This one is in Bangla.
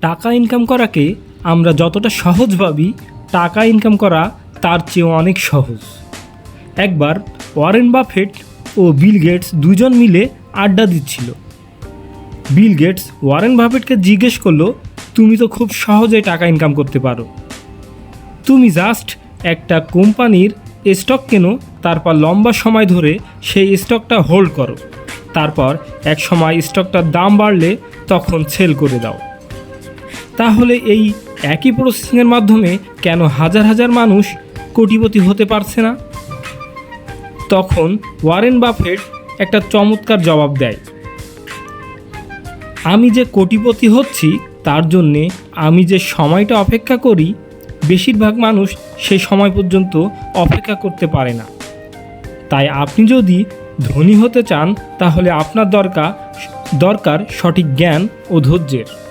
টাকা ইনকাম করাকে আমরা যতটা সহজ ভাবি, টাকা ইনকাম করা তার চেয়েও অনেক সহজ। একবার ওয়ারেন বাফেট ও বিল গেটস দুজন মিলে আড্ডা দিচ্ছিল। বিল গেটস ওয়ারেন বাফেটকে জিজ্ঞেস করল, তুমি তো খুব সহজে টাকা ইনকাম করতে পারো। তুমি জাস্ট একটা কোম্পানির স্টক কেনো, তারপর লম্বা সময় ধরে সেই স্টকটা হোল্ড করো। তারপর এক সময় স্টকটার দাম বাড়লে তখন সেল করে দাও। তাহলে এই একই প্রসেসিংয়ের মাধ্যমে কেন হাজার হাজার মানুষ কোটিপতি হতে পারছে না? তখন ওয়ারেন বাফেট একটা চমৎকার জবাব দেয়। আমি যে কোটিপতি হচ্ছি, তার জন্যে আমি যে সময়টা অপেক্ষা করি, বেশিরভাগ মানুষ সেই সময় পর্যন্ত অপেক্ষা করতে পারে না। তাই আপনি যদি ধনী হতে চান, তাহলে আপনার দরকার দরকার সঠিক জ্ঞান ও ধৈর্যের।